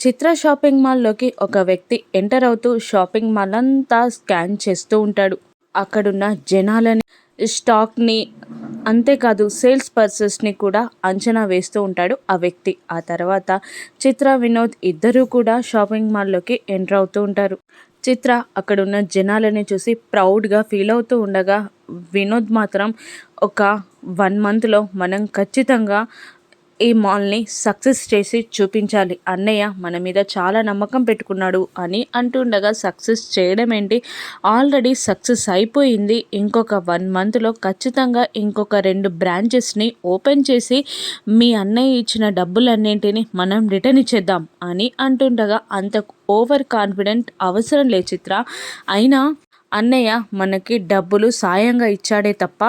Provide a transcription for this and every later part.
చిత్ర shopping మాల్లోకి ఒక వ్యక్తి enter అవుతూ షాపింగ్ మాల్ అంతా స్కాన్ చేస్తూ ఉంటాడు. అక్కడున్న జనాలని స్టాక్ని అంతేకాదు సేల్స్ పర్సన్స్ని కూడా అంచనా వేస్తూ ఉంటాడు ఆ వ్యక్తి. ఆ తర్వాత చిత్ర వినోద్ ఇద్దరూ కూడా షాపింగ్ మాల్లోకి ఎంటర్ అవుతూ ఉంటారు. చిత్ర అక్కడున్న జనాలని చూసి ప్రౌడ్గా ఫీల్ అవుతూ ఉండగా వినోద్ మాత్రం ఒక వన్ మంత్లో మనం ఖచ్చితంగా ఈ మాల్ని సక్సెస్ చేసి చూపించాలి. అన్నయ్య మన మీద చాలా నమ్మకం పెట్టుకున్నాడు అని అంటుండగా సక్సెస్ చేయడం ఏంటి ఆల్రెడీ సక్సెస్ అయిపోయింది. ఇంకొక వన్ మంత్లో ఖచ్చితంగా ఇంకొక రెండు బ్రాంచెస్ని ఓపెన్ చేసి మీ అన్నయ్య ఇచ్చిన డబ్బులన్నింటినీ మనం రిటర్న్ ఇచ్చేద్దాం అని అంటుండగా అంత ఓవర్ కాన్ఫిడెంట్ అవసరం లే చిత్ర. అయినా అన్నయ్య మనకి డబ్బులు సాయంగా ఇచ్చాడే తప్ప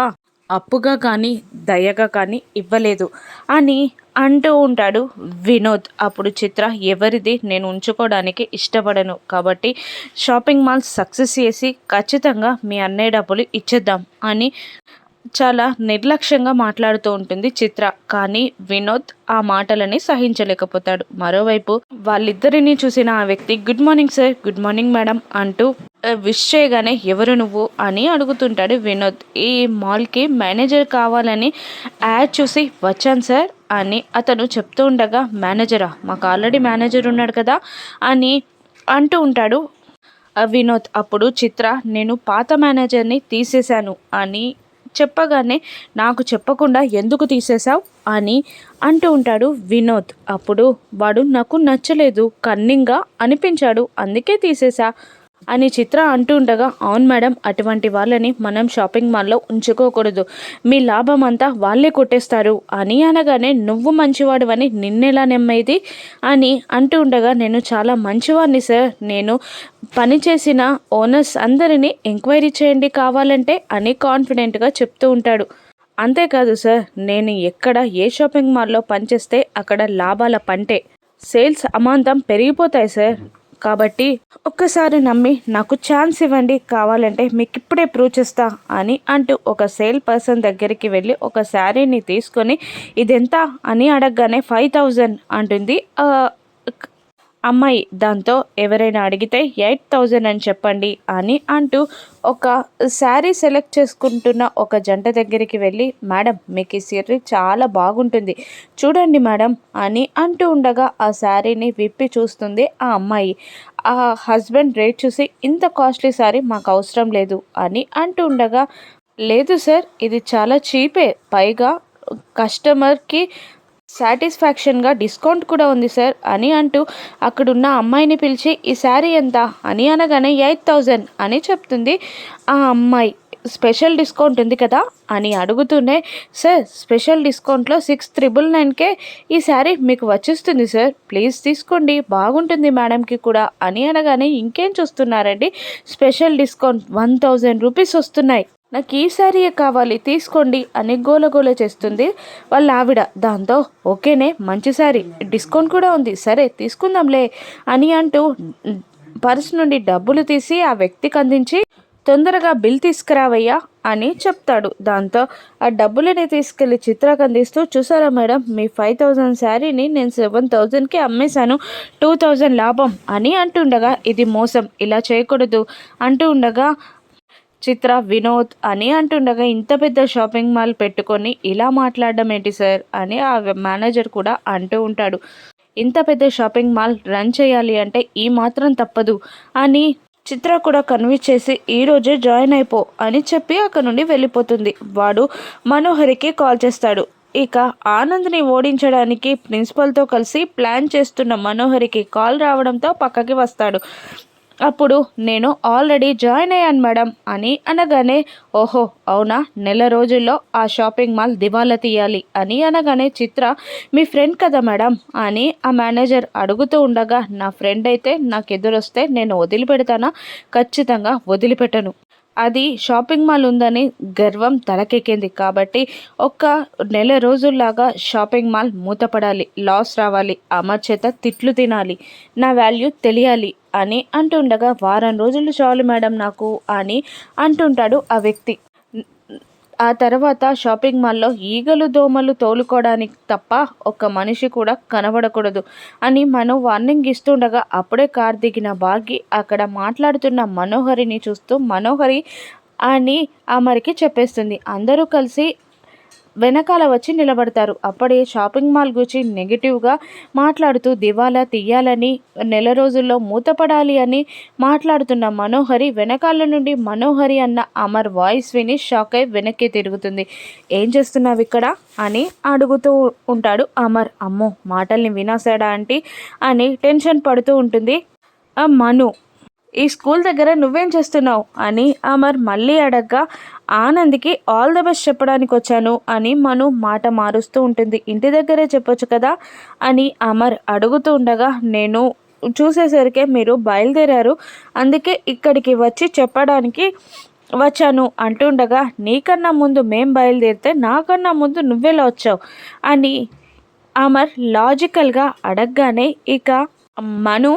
అప్పుగా కానీ దయగా కానీ ఇవ్వలేదు. అని అంటూ ఉంటాడు వినోద్. అప్పుడు చిత్ర ఎవరిది? నేను ఉంచుకోవడానికి ఇష్టపడను. కాబట్టి షాపింగ్ మాల్ సక్సెస్ చేసి ఖచ్చితంగా మీ అన్నయ్య డబ్బులు ఇచ్చేద్దాం అని చాలా నిర్లక్ష్యంగా మాట్లాడుతూ ఉంటుంది చిత్ర. కానీ వినోద్ ఆ మాటలని సహించలేకపోతాడు. మరోవైపు వాళ్ళిద్దరిని చూసిన ఆ వ్యక్తి good morning sir good morning madam అంటూ విష్ చేయగానే ఎవరు నువ్వు అని అడుగుతుంటాడు వినోద్. ఈ మాల్కి మేనేజర్ కావాలని యాడ్ చూసి వచ్చాను సార్ అని అతను చెప్తూ ఉండగా మేనేజరా మాకు ఆల్రెడీ మేనేజర్ ఉన్నాడు కదా అని అంటూ ఉంటాడు. వినోద్ అప్పుడు చిత్ర నేను పాత మేనేజర్ని తీసేశాను అని చెప్పగానే నాకు చెప్పకుండా ఎందుకు తీసేశావు? అని అంటూ ఉంటాడు వినోద్. అప్పుడు వాడు నాకు నచ్చలేదు కన్నింగా అనిపించాడు అందుకే తీసేశా అని చిత్ర అంటూ ఉండగా అవును మేడం అటువంటి వాళ్ళని మనం షాపింగ్ మాల్లో ఉంచుకోకూడదు. మీ లాభం అంతా వాళ్ళే కొట్టేస్తారు. అని అనగానే నువ్వు మంచివాడు అని నిన్నెలా నెమ్మది? అని అంటూ ఉండగా నేను చాలా మంచివాడిని సార్. నేను పనిచేసిన ఓనర్స్ అందరినీ ఎంక్వైరీ చేయండి కావాలంటే అని కాన్ఫిడెంట్గా చెప్తూ ఉంటాడు. అంతేకాదు సార్ నేను ఎక్కడ ఏ షాపింగ్ మాల్లో పనిచేస్తే అక్కడ లాభాల పంటే సేల్స్ అమాంతం పెరిగిపోతాయి సార్. కాబట్టి ఒక్కసారి నమ్మి నాకు ఛాన్స్ ఇవ్వండి కావాలంటే మీకు ఇప్పుడే ప్రూవ్ చేస్తా అని అంటూ ఒక సేల్ పర్సన్ దగ్గరికి వెళ్ళి ఒక శారీని తీసుకొని ఇదెంత? అని అడగగానే ఫైవ్ థౌజండ్ అంటుంది. అమ్మాయి దాంతో ఎవరైనా అడిగితే ఎయిట్ థౌజండ్ అని చెప్పండి అని అంటూ ఒక శారీ సెలెక్ట్ చేసుకుంటున్న ఒక జంట దగ్గరికి వెళ్ళి మేడం మీకు ఈ శారీ చాలా బాగుంటుంది చూడండి మేడం అని అంటూ ఉండగా ఆ శారీని విప్పి చూస్తుంది ఆ అమ్మాయి. ఆ హస్బెండ్ రేట్ చూసి ఇంత కాస్ట్లీ శారీ మాకు అవసరం లేదు అని అంటూ ఉండగా లేదు సార్ ఇది చాలా చీపే పైగా కస్టమర్కి సాటిస్ఫాక్షన్గా డిస్కౌంట్ కూడా ఉంది సార్. అని అంటూ అక్కడున్న అమ్మాయిని పిలిచి ఈ శారీ ఎంత? అని అనగానే ఎయిట్ థౌజండ్ అని చెప్తుంది. ఆ అమ్మాయి స్పెషల్ డిస్కౌంట్ ఉంది కదా? అని అడుగుతూనే సార్ స్పెషల్ డిస్కౌంట్లో సిక్స్ త్రిబుల్ నైన్కే ఈ శారీ మీకు వచ్చేస్తుంది సార్. ప్లీజ్ తీసుకోండి బాగుంటుంది మేడంకి కూడా అని అనగానే ఇంకేం చూస్తున్నారండి? Special discount one thousand rupees వస్తున్నాయి. నాకు ఈ శారీయే కావాలి తీసుకోండి అని గోలగోల చేస్తుంది వాళ్ళ ఆవిడ. దాంతో ఓకేనే మంచి శారీ డిస్కౌంట్ కూడా ఉంది సరే తీసుకుందాంలే అని అంటూ పర్స్ నుండి డబ్బులు తీసి ఆ వ్యక్తికి అందించి తొందరగా బిల్ తీసుకురావయ్యా అని చెప్తాడు. దాంతో ఆ డబ్బులని తీసుకెళ్ళి చిత్రకు అందిస్తూ చూసారా మేడం మీ ఫైవ్ థౌజండ్ శారీని నేను సెవెన్ థౌజండ్కి అమ్మేశాను టూ థౌజండ్ లాభం అని అంటుండగా ఇది మోసం ఇలా చేయకూడదు అంటూ ఉండగా చిత్ర వినోద్ అని అంటుండగా ఇంత పెద్ద షాపింగ్ మాల్ పెట్టుకొని ఇలా మాట్లాడడం ఏంటి సార్? అని ఆ మేనేజర్ కూడా అంటూ ఉంటాడు. ఇంత పెద్ద షాపింగ్ మాల్ రన్ చేయాలి అంటే ఈ మాత్రం తప్పదు అని చిత్ర కూడా కన్విన్స్ చేసి ఈరోజే జాయిన్ అయిపో అని చెప్పి అక్కడ నుండి వెళ్ళిపోతుంది. వాడు మనోహరికి కాల్ చేస్తాడు. ఇక ఆనంద్ని ఓడించడానికి ప్రిన్సిపల్తో కలిసి ప్లాన్ చేస్తున్న మనోహరికి కాల్ రావడంతో పక్కకి వస్తాడు. అప్పుడు నేను ఆల్రెడీ జాయిన్ అయ్యాను మేడం అని అనగానే ఓహో అవునా? నెల రోజుల్లో ఆ షాపింగ్ మాల్ దివాలా తీయాలి అని అనగానే చిత్ర మీ ఫ్రెండ్ కదా మేడం అని ఆ మేనేజర్ అడుగుతూ ఉండగా నా ఫ్రెండ్ అయితే నాకు ఎదురొస్తే నేను వదిలిపెడతానా? ఖచ్చితంగా వదిలిపెట్టను. అది షాపింగ్ మాల్ ఉందని గర్వం తలకెక్కింది. కాబట్టి ఒక్క నెల రోజుల్లాగా షాపింగ్ మాల్ మూతపడాలి లాస్ రావాలి అమర్చేత తిట్లు తినాలి నా వాల్యూ తెలియాలి అని అంటుండగా వారం రోజులు చాలు మేడం నాకు అని అంటుంటాడు ఆ వ్యక్తి. ఆ తర్వాత షాపింగ్ మాల్లో ఈగలు దోమలు తోలుకోవడానికి తప్ప ఒక్క మనిషి కూడా కనబడకూడదు అని మనం వార్నింగ్ ఇస్తుండగా అప్పుడే కార్ దిగిన బాగి అక్కడ మాట్లాడుతున్న మనోహరిని చూస్తూ మనోహరి అని అమరికి చెప్పేస్తుంది. అందరూ కలిసి వెనకాల వచ్చి నిలబడతారు. అప్పుడే షాపింగ్ మాల్ గురించి నెగిటివ్గా మాట్లాడుతూ దివాలా తీయాలని నెల రోజుల్లో మూతపడాలి అని మాట్లాడుతున్న మనోహరి వెనకాల నుండి మనోహరి అన్న అమర్ వాయిస్ విని షాక్ అయి వెనక్కి తిరుగుతుంది. ఏం చేస్తున్నావు ఇక్కడ? అని అడుగుతూ ఉంటాడు అమర్. అమ్మో మాటల్ని వినాసాడా ఆంటీ? అని టెన్షన్ పడుతూ ఉంటుంది. మను ఈ స్కూల్ దగ్గర నువ్వేం చేస్తున్నావు? అని అమర్ మళ్ళీ అడగ్గా ఆనంద్కి ఆల్ ద బెస్ట్ చెప్పడానికి వచ్చాను అని మను మాట మారుస్తూ ఉంటుంది. ఇంటి దగ్గరే చెప్పొచ్చు కదా? అని అమర్ అడుగుతూ ఉండగా నేను చూసేసరికే మీరు బయలుదేరారు. అందుకే ఇక్కడికి వచ్చి చెప్పడానికి వచ్చాను అంటుండగా నీకన్నా ముందు మేం బయలుదేరితే నాకన్నా ముందు నువ్వెలా వచ్చావు? అని అమర్ లాజికల్గా అడగగానే ఇక మను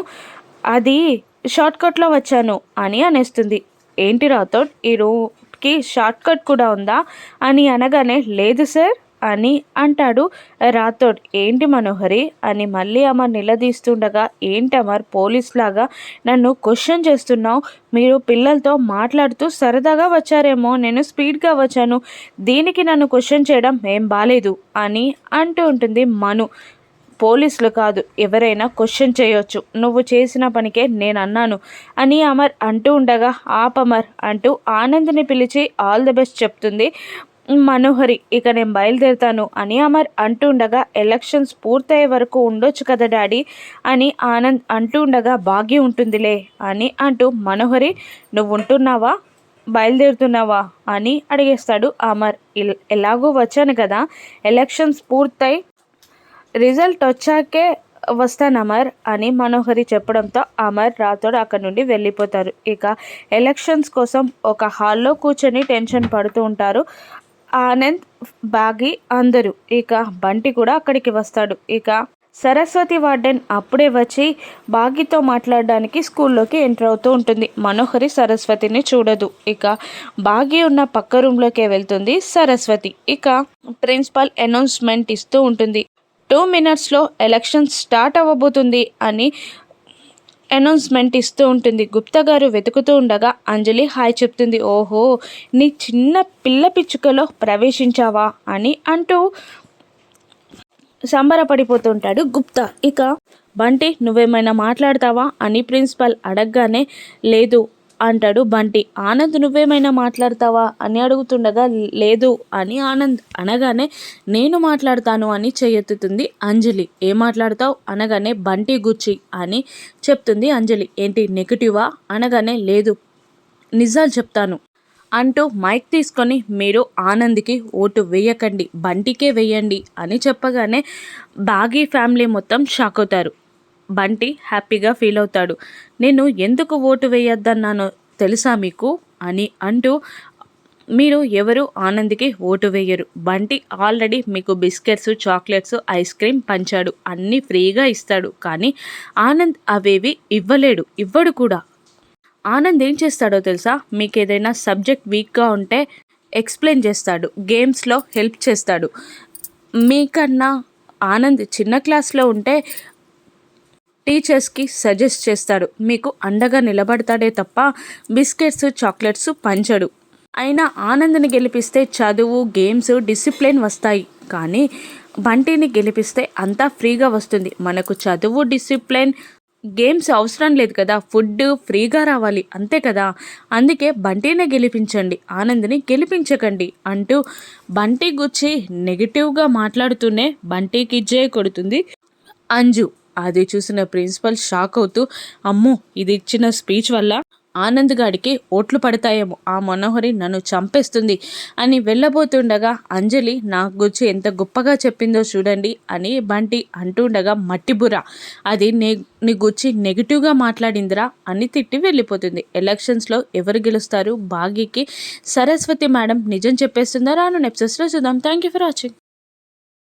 అది షార్ట్కట్లో వచ్చాను అని అనేస్తుంది. ఏంటి రాథోడ్? ఈ రూట్కి షార్ట్కట్ కూడా ఉందా? అని అనగానే లేదు సార్ అని అంటాడు రాథోడ్. ఏంటి మనోహరి? అని మళ్ళీ అమర్ నిలదీస్తుండగా ఏంటి అమర్ పోలీస్ లాగా నన్ను క్వశ్చన్ చేస్తున్నావు? మీరు పిల్లలతో మాట్లాడుతూ సరదాగా వచ్చారేమో నేను స్పీడ్గా వచ్చాను. దీనికి నన్ను క్వశ్చన్ చేయడం ఏం బాలేదు అని అంటూ ఉంటుంది మను. పోలీసులు కాదు ఎవరైనా క్వశ్చన్ చేయొచ్చు. నువ్వు చేసిన పనికే నేను అన్నాను అని అమర్ అంటూ ఉండగా ఆపమర్ అంటూ ఆనంద్ని పిలిచి ఆల్ ది బెస్ట్ చెప్తుంది మనోహరి. ఇక నేను బయలుదేరుతాను అని అమర్ అంటుండగా ఎలక్షన్స్ పూర్తయ్యే వరకు ఉండొచ్చు కదా డాడీ అని ఆనంద్ అంటూ ఉండగా బాగి ఉంటుందిలే అని అంటూ మనోహరి నువ్వు ఉంటున్నావా? బయలుదేరుతున్నావా? అని అడిగేస్తాడు అమర్. ఎలాగో వచ్చాను కదా ఎలక్షన్స్ పూర్తయి రిజల్ట్ వచ్చాకే వస్తాను అమర్ అని మనోహరి చెప్పడంతో అమర్ రాథోడ్ అక్కడి నుండి వెళ్ళిపోతారు. ఇక ఎలక్షన్స్ కోసం ఒక హాల్లో కూర్చొని టెన్షన్ పడుతూ ఉంటారు ఆనంద్ బాగి అందరూ. ఇక బంటి కూడా అక్కడికి వస్తాడు. ఇక సరస్వతి వార్డెన్ అప్పుడే వచ్చి బాగితో మాట్లాడడానికి స్కూల్లోకి ఎంటర్ అవుతూ ఉంటుంది. మనోహరి సరస్వతిని చూడదు. ఇక బాగి ఉన్న పక్క రూమ్లోకే వెళ్తుంది సరస్వతి. ఇక ప్రిన్సిపల్ అనౌన్స్మెంట్ ఇస్తూ ఉంటుంది. టూ మినిట్స్లో ఎలక్షన్ స్టార్ట్ అవ్వబోతుంది అని అనౌన్స్మెంట్ ఇస్తూ ఉంటుంది. గుప్తా గారు వెతుకుతూ ఉండగా అంజలి హాయ్ చెప్తుంది. ఓహో నీ చిన్న పిల్ల పిచ్చుకలో ప్రవేశించావా అని అంటూ సంబరపడిపోతుంటాడు గుప్తా. ఇక బంటి నువ్వేమైనా మాట్లాడతావా అని ప్రిన్సిపల్ అడగగానే లేదు అంటాడు బంటి. ఆనంద్ నువ్వేమైనా మాట్లాడతావా? అని అడుగుతుండగా లేదు అని ఆనంద్ అనగానే నేను మాట్లాడతాను అని చేయెత్తుతుంది అంజలి. ఏం మాట్లాడతావు? అనగానే బంటి గుచ్చి అని చెప్తుంది అంజలి. ఏంటి నెగిటివా? అనగానే లేదు నిజాలు చెప్తాను అంటూ మైక్ తీసుకొని మీరు ఆనంద్కి ఓటు వేయకండి బంటికే వేయండి అని చెప్పగానే బాగీ ఫ్యామిలీ మొత్తం షాక్ అవుతారు బంటి హ్యాపీగా ఫీల్ అవుతాడు. నేను ఎందుకు ఓటు వేయొద్దన్నానో తెలుసా మీకు? అని అంటూ మీరు ఎవరు ఆనంద్కి ఓటు వేయరు. బంటి ఆల్రెడీ మీకు బిస్కెట్స్ చాక్లెట్స్ ఐస్ క్రీమ్ పంచాడు. అన్నీ ఫ్రీగా ఇస్తాడు. కానీ ఆనంద్ అవేవి ఇవ్వలేడు. ఇవ్వడు కూడా. ఆనంద్ ఏం చేస్తాడో తెలుసా? మీకు ఏదైనా సబ్జెక్ట్ వీక్గా ఉంటే ఎక్స్ప్లెయిన్ చేస్తాడు. గేమ్స్లో హెల్ప్ చేస్తాడు. మీకన్నా ఆనంద్ చిన్న క్లాస్లో ఉంటే టీచర్స్కి సజెస్ట్ చేస్తాడు. మీకు అండగా నిలబడతాడే తప్ప బిస్కెట్స్ చాక్లెట్స్ పంచడు. అయినా ఆనంద్ని గెలిపిస్తే చదువు గేమ్స్ డిసిప్లిన్ వస్తాయి. కానీ బంటిని గెలిపిస్తే అంతా ఫ్రీగా వస్తుంది. మనకు చదువు డిసిప్లిన్ గేమ్స్ అవసరం లేదు కదా. ఫుడ్ ఫ్రీగా రావాలి. అంతే కదా. అందుకే బంటినే గెలిపించండి. ఆనంద్ని గెలిపించకండి అంటూ బంటి గుచ్చి నెగిటివ్గా మాట్లాడుతూనే బంటికి జయ కొడుతుంది అంజు. అది చూసిన ప్రిన్సిపల్ షాక్ అవుతూ అమ్మో ఇది ఇచ్చిన స్పీచ్ వల్ల ఆనంద్ గాడికి ఓట్లు పడతాయేమో ఆ మనోహరి నన్ను చంపేస్తుంది అని వెళ్ళబోతుండగా అంజలి నా గురించి ఎంత గొప్పగా చెప్పిందో చూడండి అని బంటి అంటుండగా మట్టిబుర అది నే నీ గురించి నెగిటివ్గా మాట్లాడిందిరా అని తిట్టి వెళ్ళిపోతుంది. ఎలక్షన్స్లో ఎవరు గెలుస్తారు? భాగ్యకి సరస్వతి మేడం నిజం చెప్పేస్తుందా? రాను నెప్సెస్లో చూద్దాం. Thank you for watching.